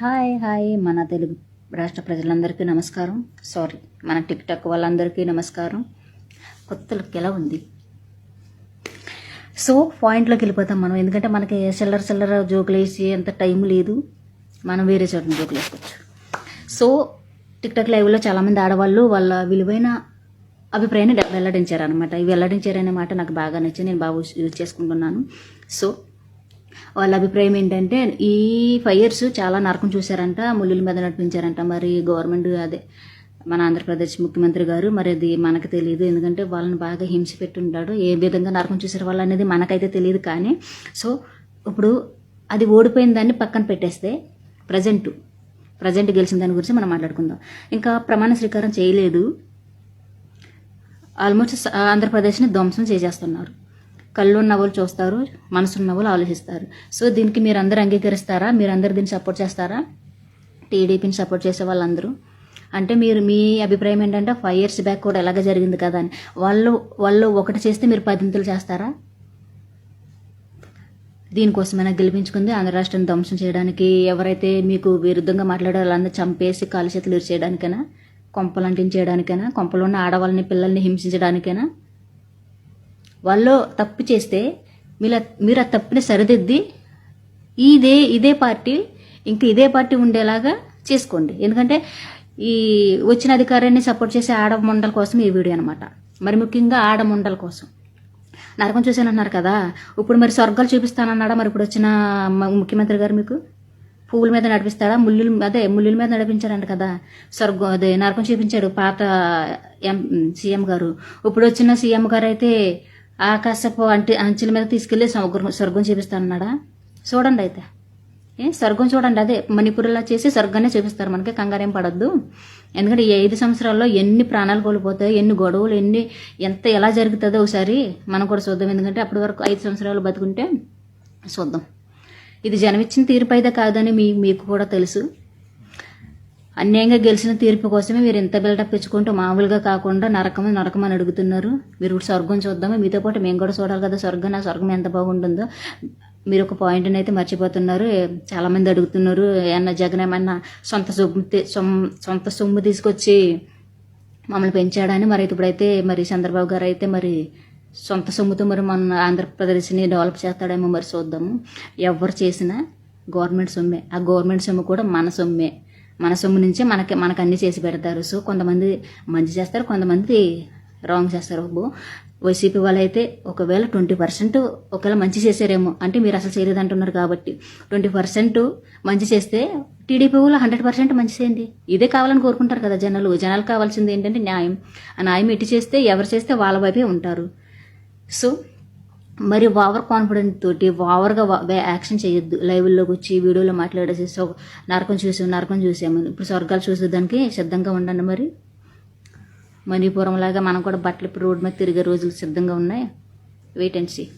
Hi hi మన తెలుగు రాష్ట్ర ప్రజలందరికీ నమస్కారం. సారీ మన టిక్ టాక్ వాళ్ళందరికీ నమస్కారం. కొత్త లుక్ ఎలా ఉంది. సో పాయింట్లోకి వెళ్ళిపోతాం మనం. ఎందుకంటే మనకి చిల్లర చిల్లర జోకులు వేసి అంత టైం లేదు. మనం వేరే చోట జోకులు వేసుకోవచ్చు. సో టిక్ టాక్ లైవ్లో చాలామంది ఆడవాళ్ళు వాళ్ళ విలువైన అభిప్రాయాన్ని వెల్లడించారు అనమాట ఈ వెల్లడించారనే మాట నాకు బాగా నచ్చింది. నేను బాగా యూజ్ చేసుకుంటున్నాను. సో వాళ్ళ అభిప్రాయం ఏంటంటే ఈ ఫైవ్ ఇయర్స్ చాలా నరకం చూశారంట ముళ్ళుల మీద నడిపించారంట. మరి గవర్నమెంట్ అదే మన ఆంధ్రప్రదేశ్ ముఖ్యమంత్రి గారు మరి అది మనకు తెలియదు. ఎందుకంటే వాళ్ళని బాగా హింస పెట్టుంటాడు. ఏ విధంగా నరకం చూసారు వాళ్ళు అనేది మనకైతే తెలియదు కానీ సో ఇప్పుడు అది ఓడిపోయిన దాన్ని పక్కన పెట్టేస్తే ప్రజెంట్ ప్రజెంట్ గెలిచిన దాని గురించి మనం మాట్లాడుకుందాం. ఇంకా ప్రమాణ స్వీకారం చేయలేదు. ఆల్మోస్ట్ ఆంధ్రప్రదేశ్ని ధ్వంసం చేసేస్తున్నారు. కళ్ళు ఉన్న వాళ్ళు చూస్తారు మనసున్న వాళ్ళు ఆలోచిస్తారు. సో దీనికి మీరందరూ అంగీకరిస్తారా? మీరందరూ దీన్ని సపోర్ట్ చేస్తారా? టీడీపీని సపోర్ట్ చేసే వాళ్ళందరూ? అంటే మీరు మీ అభిప్రాయం ఏంటంటే ఫైవ్ ఇయర్స్ బ్యాక్ కూడా ఎలాగ జరిగింది కదా అని. వాళ్ళు వాళ్ళు ఒకటి చేస్తే మీరు పదింతులు చేస్తారా? దీనికోసమైనా గెలిపించుకుంది ఆంధ్ర రాష్ట్రాన్ని ధ్వంసం చేయడానికి ఎవరైతే మీకు విరుద్ధంగా మాట్లాడారో వాళ్ళందరూ చంపేసి కాలు చేతులు ఇరిచేయడానికైనా కొంపలు అంటించేయడానికైనా కొంపలో ఉన్న ఆడవాళ్ళని పిల్లల్ని హింసించడానికైనా వాళ్ళు తప్పు చేస్తే మీరు మీరు ఆ తప్పుని సరిదిద్ది ఇదే ఇదే పార్టీ ఇంకా ఇదే పార్టీ ఉండేలాగా చేసుకోండి. ఎందుకంటే ఈ వచ్చిన అధికారాన్ని సపోర్ట్ చేసే ఆడమండల కోసం ఈ వీడియో అనమాట మరి ముఖ్యంగా ఆడమండల కోసం. నరకం చూశానన్నారు కదా. ఇప్పుడు మరి స్వర్గాలు చూపిస్తానన్నాడా మరి ఇప్పుడు వచ్చిన ముఖ్యమంత్రి గారు మీకు? పువ్వుల మీద నడిపిస్తాడా? ముళ్ళుల అదే ముళ్ళుల మీద నడిపించారంట కదా. స్వర్గం అదే నరకం చూపించాడు పాత ఎం సీఎం గారు. ఇప్పుడు వచ్చిన సీఎం గారు అయితే ఆకాశపు అంటి అంచుల మీద తీసుకెళ్ళి స్వర్గం స్వర్గం చూపిస్తానన్నాడా? చూడండి అయితే. ఏ స్వర్గం చూడండి అదే. మణిపూర్లా చేసి స్వర్గాన్ని చూపిస్తారు. మనకి కంగారేం పడద్దు. ఎందుకంటే ఈ ఐదు సంవత్సరాల్లో ఎన్ని ప్రాణాలు కోల్పోతాయి ఎన్ని గొడవలు ఎన్ని ఎంత ఎలా జరుగుతుందో ఒకసారి మనం కూడా చూద్దాం. ఎందుకంటే అప్పటి వరకు ఐదు సంవత్సరాలు బతుకుంటే చూద్దాం. ఇది జనమిచ్చిన తీర్పు అయితే కాదని మీ మీకు కూడా తెలుసు. అన్యాయంగా గెలిచిన తీర్పు కోసమే మీరు ఇంత బిల్డప్ ఇచ్చుకుంటూ మామూలుగా కాకుండా నరకం నరకం అని అడుగుతున్నారు. మీరు ఇప్పుడు స్వర్గం చూద్దాము? మీతో పాటు మేము కూడా చూడాలి కదా. స్వర్గం నా స్వర్గం ఎంత బాగుంటుందో. మీరు ఒక పాయింట్ని అయితే మర్చిపోతున్నారు. చాలామంది అడుగుతున్నారు ఏమన్నా జగన్ ఏమన్నా సొంత సొమ్ము సొంత సొమ్ము తీసుకొచ్చి మమ్మల్ని పెంచాడని మరి ఇప్పుడైతే మరి చంద్రబాబు గారు అయితే మరి సొంత సొమ్ముతో మరి మన ఆంధ్రప్రదేశ్ని డెవలప్ చేస్తాడేమో మరి చూద్దాము. ఎవరు చేసినా గవర్నమెంట్ సొమ్మే. ఆ గవర్నమెంట్ సొమ్ము కూడా మన సొమ్మే. మన సొమ్ము నుంచే మనకి మనకు అన్ని చేసి పెడతారు. సో కొంతమంది మంచి చేస్తారు కొంతమంది రాంగ్ చేస్తారు ఓ వైసీపీ వాళ్ళైతే ఒకవేళ ట్వంటీ పర్సెంట్ ఒకవేళ మంచి చేశారేమో అంటే మీరు అసలు చేయలేదు అంటున్నారు కాబట్టి ట్వంటీ పర్సెంట్ మంచి చేస్తే టీడీపీ వాళ్ళు హండ్రెడ్ పర్సెంట్ మంచి చేయండి. ఇదే కావాలని కోరుకుంటారు కదా జనాలు. జనాలు కావాల్సింది ఏంటంటే న్యాయం. ఆ న్యాయం ఎట్టి చేస్తే ఎవరు చేస్తే వాళ్ళ వైపే ఉంటారు. సో మరి ఓవర్ కాన్ఫిడెంట్ తోటి ఓవర్గా యాక్షన్ చేయొద్దు. లైవ్లోకి వచ్చి వీడియోలో మాట్లాడేసి సో నరకం చూసాం నరకం చూసాము ఇప్పుడు స్వర్గాలు చూసేదానికి సిద్ధంగా ఉండండి మరి. మణిపురం లాగా మనం కూడా బట్టలు ఇప్పుడు రోడ్డు మీద తిరిగే రోజులు సిద్ధంగా ఉన్నాయి. Wait and see